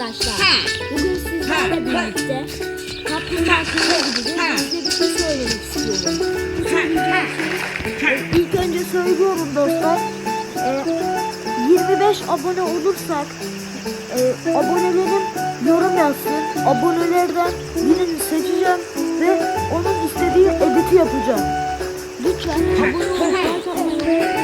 arkadaşlar. Bugün sizlerle birlikte kaplumbağa köyüne gideceğiz. Size bir şey söylemek istiyorum. İlk önce söylüyorum dostlar. Ee, 25 abone olursak e, abonelerim yorum yazsın. Abonelerden birini seçeceğim ve onun istediği editi yapacağım. Lütfen abone olduktan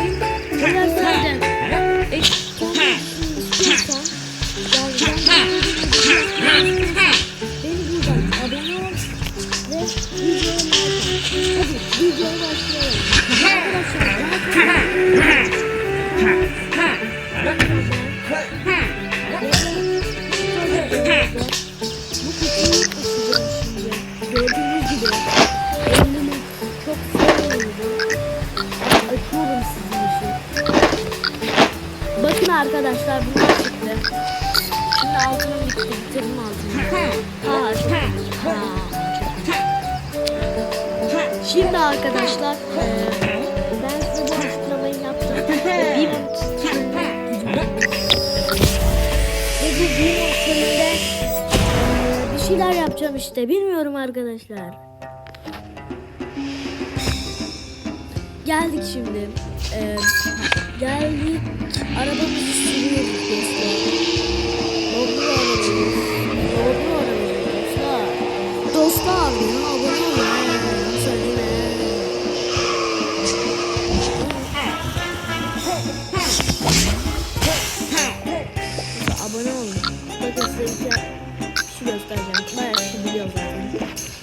Bakın arkadaşlar bunlar çıktı. Şimdi altına bitti. Bitirdim altını. Ha. Şimdi arkadaşlar eee, ben size bu açıklamayı yaptım. Bir Ve bu bir noktasında bir şeyler yapacağım işte. Bilmiyorum arkadaşlar. Geldik şimdi. Ee, geldik. Arabamızı sürüyoruz Dostlar ya abone olun. Söyleyeyim. Abone olun. Bakın size bir şey, bir şey göstereceğim. Bayağı kişi biliyor zaten.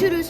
Görüşürüz.